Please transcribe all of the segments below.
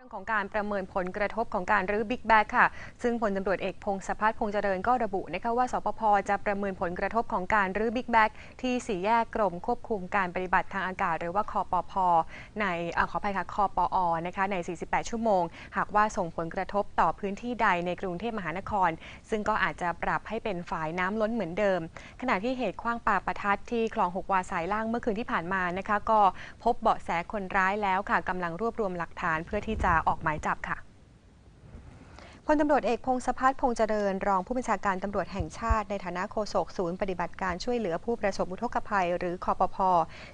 เรื่องของการประเมินผลกระทบของการรื้อบิ๊กแบกค่ะ ซึ่งพลตำรวจเอกพงศพัฒน์พงษ์เจริญก็ระบุนะคะว่าสปพจะประเมินผลกระทบของการรื้อบิ๊กแบกที่สี่แยกกรมควบคุมการปฏิบัติทางอากาศ หรือว่าคอปพในอขออภัยค่ะคอปอนะคะใน 48 ชั่วโมง หากว่าส่งผลกระทบต่อพื้นที่ใดในกรุงเทพมหานคร ซึ่งก็อาจจะปรับให้เป็นฝ่ายน้ำล้นเหมือนเดิม ขณะที่เหตุคว้างปาประทัดที่คลองหกวาสายล่างเมื่อคืนที่ผ่านมานะคะก็พบเบาะแสคนร้ายแล้วค่ะกำลังรวบรวมหลักฐานเพื่อที่จะออกหมายจับค่ะพลตำรวจเอกพงศพัฒน์พงษ์เจริญ รองผู้บัญชาการตำรวจแห่งชาติ ในฐานะโฆษกศูนย์ปฏิบัติการช่วยเหลือผู้ประสบอุทกภัย หรือคอปพ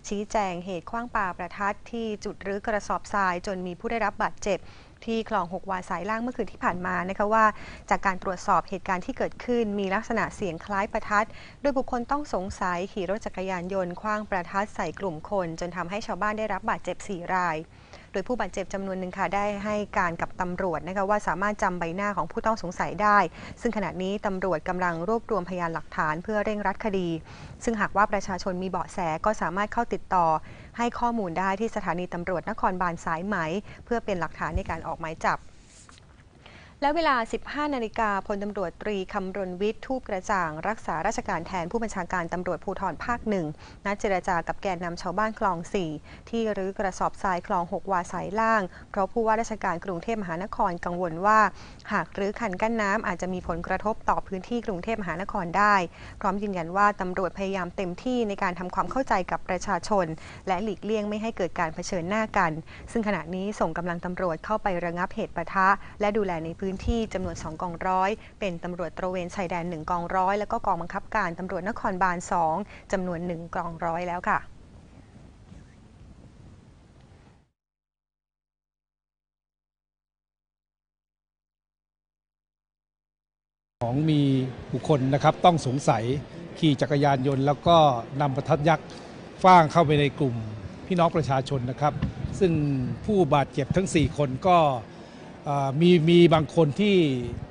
ชี้แจงเหตุคว้างปาประทัดที่จุดรื้อกระสอบทราย จนมีผู้ได้รับบาดเจ็บที่คลองหกวาสายล่างเมื่อคืนที่ผ่านมานะคะว่า จากการตรวจสอบเหตุการณ์ที่เกิดขึ้น มีลักษณะเสียงคล้ายประทัด โดยบุคคลต้องสงสัยขี่รถจักรยานยนต์คว้างประทัดใส่กลุ่มคน จนทำให้ชาวบ้านได้รับบาดเจ็บ 4 รายโดยผู้บาดเจ็บจำนวนหนึ่งค่ะได้ให้การกับตำรวจนะคะว่าสามารถจำใบหน้าของผู้ต้องสงสัยได้ ซึ่งขณะนี้ตำรวจกำลังรวบรวมพยานหลักฐานเพื่อเร่งรัดคดี ซึ่งหากว่าประชาชนมีเบาะแสก็สามารถเข้าติดต่อ ให้ข้อมูลได้ที่สถานีตำรวจนครบาลสายไหม เพื่อเป็นหลักฐานในการออกหมายจับ และเวลา 15 นาฬิกาพลตำรวจตรีคำรณวิทย์ทูปกระจ่าง รักษาราชการแทนผู้บัญชาการตำรวจภูธรภาคหนึ่งนัดเจรจากับแกนนำชาวบ้านคลอง 4 ที่รื้อกระสอบทรายคลอง 6 วาสายล่าง เพราะผู้ว่าราชการกรุงเทพมหานครกังวลว่า หากรื้อคันกั้นน้ำอาจจะมีผลกระทบต่อพื้นที่กรุงเทพมหานครได้ พร้อมยืนยันว่าตำรวจพยายามเต็มที่ในการทำความเข้าใจกับประชาชน และหลีกเลี่ยงไม่ให้เกิดการเผชิญหน้ากัน ซึ่งขณะนี้ส่งกำลังตำรวจเข้าไประงับเหตุปะทะ และดูแลในพื้นื้นที่จำนวน 2 กองร้อย เป็นตำรวจตระเวนชายแดน 1 กองร้อย แล้วก็กองบังคับการตำรวจนครบาล 2จำนวน 1 กองร้อยแล้วค่ะของมีบุคคลนะครับต้องสงสัยขี่จักรยานยนต์ แล้วก็นำประทัดยักษ์ฟ้างเข้าไปในกลุ่มพี่น้องประชาชนนะครับ ซึ่งผู้บาดเจ็บทั้ง 4 คนก็ มีมีบางคนที่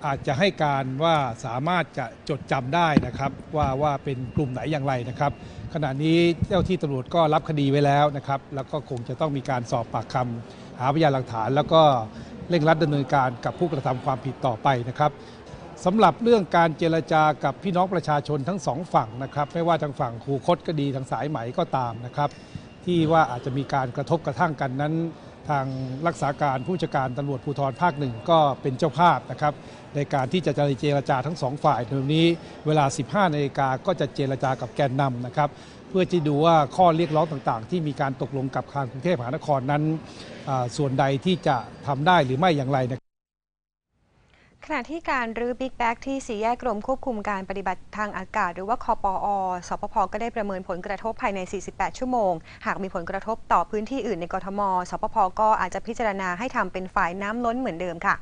อาจจะให้การว่าสามารถจะจดจำได้นะครับ ว่าว่าเป็นกลุ่มไหนอย่างไรนะครับ ขณะนี้เจ้าที่ตำรวจก็รับคดีไว้แล้วนะครับ แล้วก็คงจะต้องมีการสอบปากคำหาพยานหลักฐาน แล้วก็เร่งรัดดำเนินการกับผู้กระทำความผิดต่อไปนะครับสำหรับเรื่องการเจรจากับพี่น้องประชาชนทั้งสองฝั่งนะครับ ไม่ว่าทางฝั่งคูคตก็ดีทางสายไหมก็ตามนะครับ ที่ว่าอาจจะมีการกระทบกระทั่งกันนั้น ทางรักษาการผู้จัดการตำรวจภูธรภาคหนึ่งก็เป็นเจ้าภาพนะครับในการที่จะเจรจาทั้งสองฝ่ายในวันนี้เวลา 15นาฬิกาก็จะเจรจากับแกนนำนะครับ เพื่อที่ดูว่าข้อเรียกร้องต่างๆ ที่มีการตกลงกับทางกรุงเทพมหานครนั้น ส่วนใดที่จะทำได้หรือไม่อย่างไรนะ ขณะที่การรื้อบิ๊กแบ็กที่สี่แยกกรมควบคุมการปฏิบัติทางอากาศ หรือว่าคอปอสปพก็ได้ประเมินผลกระทบภายใน 48 ชั่วโมง หากมีผลกระทบต่อพื้นที่อื่นในกทม สปพก็อาจจะพิจารณาให้ทำเป็นฝ่ายน้ำล้นเหมือนเดิมค่ะ